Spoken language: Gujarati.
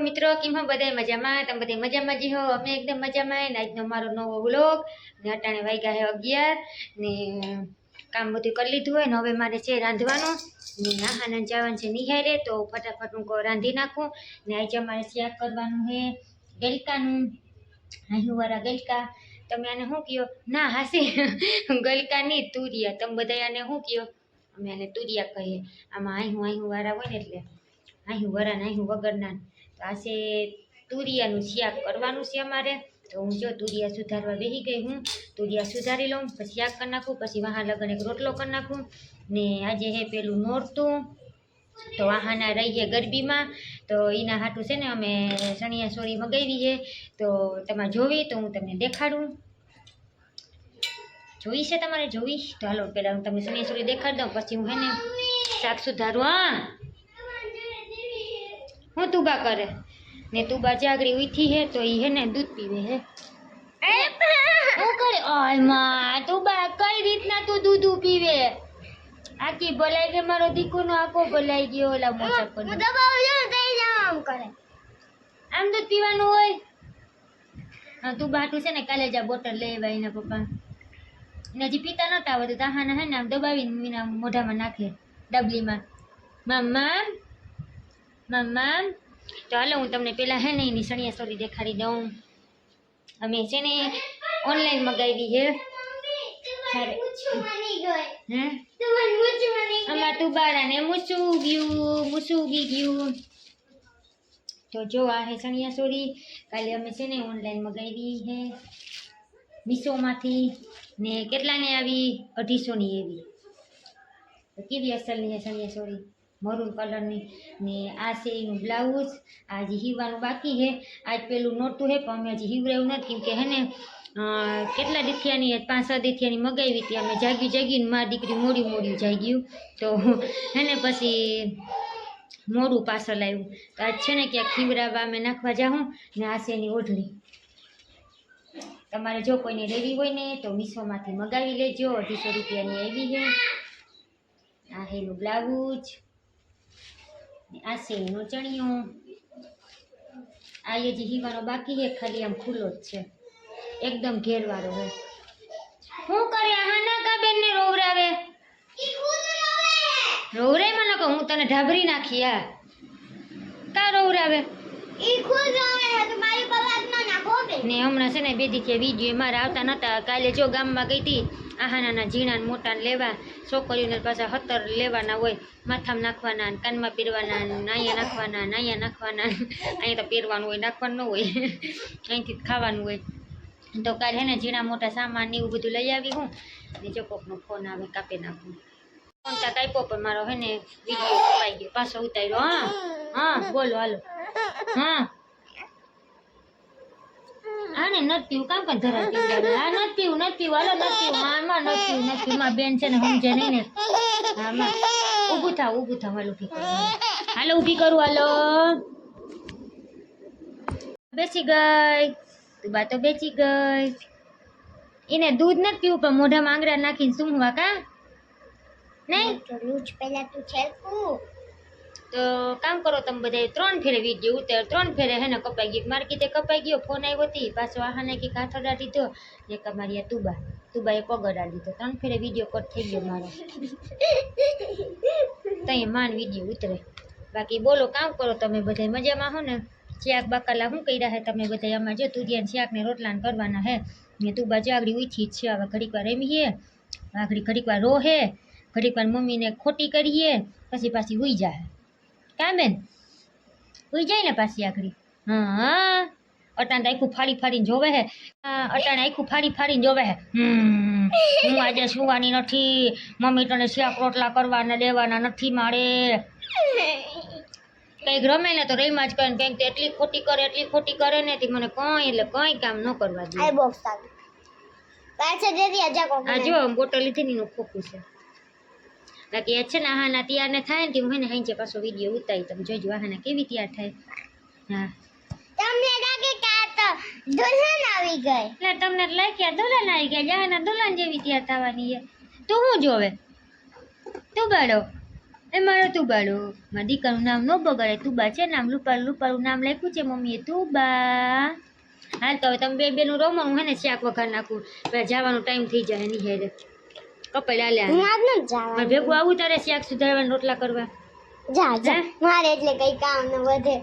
મિત્રો, કેમ હો? બધા મજામાં? તમે બધા મજામાં જી હો? અમે એકદમ મજામાં ને આજનો મારો નવો વ્લોગ. ને અટાણે વાગ્યા હે અગિયાર. ને કામ બધું કરી લીધું હોય ને હવે મારે છે રાંધવાનું. ને નાહાને જવાનું છે નિહારે તો ફટાફટ હું રાંધી નાખું. ને આજે અમારે શાક કરવાનું છે ગલકાનું. અહીંવાળા ગલકા. તમે આને શું કહો ના, હાસી. ગલકા નહીં તુરિયા. તમે બધા આને શું કહો અમે આને તુરિયા કહીએ. આમાં અહીં અહીં વાળા હોય ને એટલે. અહીં વરા ને અહીં વગરના. તો આ છે તુરિયાનું શાક કરવાનું છે અમારે. તો હું જો તુરિયા સુધારવા બેસી ગઈ હું. તુરિયા સુધારી લઉં, પછી શાક કરી નાખું, પછી વાહા લગન એક રોટલો કરી નાખું. ને આજે હે પેલું નોરતું. તો વાહાના રહીએ ગરબીમાં. તો એના હાટું છે ને અમે સણિયા સોરી મગાવી છે. તો તમારે જોવી, તો હું તમને દેખાડું. જોઈ છે તમારે જોઈ તો હાલો પહેલાં હું તમને સણિયા સોરી દેખાડી દઉં, પછી હું હે ને શાક સુધારું, હા. હું તુબા કરે? ને તુબા જાગડી ઉઠી હે તો ઈ હે ને દૂધ પીવે હે. હું કરે? ઓયમાં તુબા કઈ રીતના તું દૂધ પીવે? આખી ભલાઈ ગઈ મારો દીકરો આખો ભલાઈ ગયો ઓલા મોચા પર આમ દૂધ પીવાનું હોય? હા તું બાટું છે ને કાલે જા બોટલ લઈ આવ્યા એના પપ્પા. એને હજી પીતા નતા આવડતું તાહાના હે ને આમ દબાવીને એના મોઢામાં નાખે ડબલીમાં. મમ્મા મમ્મા તો હાલો હું તમને પહેલાં હે ને એની સણિયા સોરી દેખાડી દઉં. અમે છે ને ઓનલાઈન મગાવી છે. હે? આમાં તુબારા ને મૂસું ગયું મૂસું ઉગી ગયું. તો જો આ હે સણિયા સોરી કાલે અમે છે ને ઓનલાઈન મગાવી છે. મીશોમાંથી ને કેટલાની આવી? અઢીસોની એવી. તો કેવી અસલની છે સણિયા સોરી મરૂન કલરની ને આ છે એનું બ્લાઉઝ. આ હજી હીવાનું બાકી છે. આજ પેલું નહોતું હે પણ અમે હજી હીવરાયું નથી. કેમ કે હે ને કેટલા દીથિયાની પાંચ, છ દીથિયાની મગાવી હતી. અમે જાગી જાગીને મારી દીકરી મોડી મોડી જાગ્યું. તો હે ને, પછી મોડું પાછળ આવ્યું તો આજ છે ને ક્યાંક ખીવરાવા અમે નાખવા જાઉં ને આ છે એની ઓઢણી. તમારે જો કોઈને લેવી હોય ને, તો મીશોમાંથી મગાવી લેજો. અઢીસો રૂપિયાની આવી છે. આ હેલું બ્લાઉઝ. આ છે ચણિયું. ચણિયો એ જે હીવાનો બાકી છે ખાલી આમ ખુલ્લો જ છે. એકદમ ઘેરવાળો હોય શું કરે? હા ના કા બેન ને રોવરાવે? રોવરે મને કહું હું તને ઢાબરી નાખી આ કા રોવરાવે? ને હમણાં છે ને બે કે વીડિયો મારા આવતા નતા. કાલે જો ગામમાં ગઈ હતી આહાનાના ઝીણા મોટા લેવા, છોકરીઓને પાછા હતર લેવાના હોય, માથામાં નાખવાના કાનમાં પહેરવાના નાયા નાખવાના નાયા નાખવાના અહીંયા તો પહેરવાનું હોય, નાખવાનું ન હોય, અહીંથી ખાવાનું હોય. તો કાલે હે ને ઝીણા મોટા સામાન ને એવું બધું લઈ આવી હું, ને જો કોકનો ફોન આવે, કાપી નાખું. ફોન તા કાપ્યો પણ મારો હે ને વીડિયો કપાઈ ગયો, પાછો ઉતાર્યો, હા હા, બોલો હાલો. હા. ને નથી પીવું કામ કામ ધરા હા નથી પીવું નથી પીવું નથી પીવું હા માં નથી પીવું નથી પીવું બેન છે ને સમજે નહીં ને. હા માં. ઊભું થાવ ઊભું થાવ હાલો ઊભી કરું. હાલો ઊભી કરું હાલો. બેસી ગઈ. તું બા તો બેસી ગઈ. એને દૂધ નથી પીવું પણ મોઢામાં આંગળા નાખીને સૂંઘવા કા? નહીં? પેલા તું છેલકું. તો કામ કરો તમે બધા ત્રણ ફેરે વીડિયો ઉતાર ત્રણ ફેરે હે ને કપાઈ ગયું. મારે કીધે કપાઈ ગયો ફોન આવ્યો હતી પાછો આહાને કે કાથડા દીધો. ને એક અમારી આ તુબા, તુબાએ પગડા દીધો. ત્રણ ફેરે વીડિયો કટ થઈ ગયો મારો. તઈ માન વીડિયો ઉતરે. બાકી બોલો, કામ કરો તમે બધા મજામાં હો ને? શાક બાકાલા શું કર્યા હે તમે બધા આમાં જો તુરિયાને શાક રોટલાને રોટલા કરવાના હે. ને તુબા જાગડી ઉઠી જ છે. હવે ઘડીક વાર રમીએ. આગળી ઘડીક વાર રોહે. ઘડીક વાર મમ્મીને ખોટી કરીએ. પછી પાછી ઉઈ જાય કાં બેન ઉઈ જાય ને પાછી આખરી હા અટાણ આખું ફાડી ફાડીને જોવે હે. હા, અટાણ આખું ફાડી ફાડીને જોવે હે. હું આજે સુવાની નથી. મમ્મી તને શાક રોટલા કરવાના દેવાના નથી મારે. કંઈક રમે ને તો રહીમાં જ કરે ને કંઈક એટલી ખોટી કરે એટલી ખોટી કરે ને તે મને કંઈ એટલે કંઈ કામ ન કરવા જોઈએ આ બોક્સ આ જો બોટલ લીધી ને ખોખું છે. બાકી એ છે ને આહાના તૈયાર ને થાય ને તે હું હે ને હાંજે પાછો વીડિયો ઉતારી તમે જોજો આહાના કેવી તૈયાર થાય. હા. તમને લાગે કે આ તો દુલ્હન આવી ગઈ? એટલે તમને લાગ્યા દુલ્હન આવી ગયા જહાના દુલ્હન જેવી તૈયાર થવાની છે. તું શું જોવે તું એ મારો તુબાડો મારા દીકરાનું નામ ન બગાડે. તુબા છે નામ રૂપાળું રૂપાળું નામ લખ્યું છે મમ્મીએ. તુબા હાલ તો હવે તમે બે બેનું રોમવાનું હે ને શાક વઘાર નાખું. જવાનો ટાઈમ થઈ જાય એની હેરે. કપડા લે હું આજ ન જાવા ભેગું આવું તારે શાક સુધારવા રોટલા કરવા. જા. જા. મારે એટલે કઈ કામ ન વધે.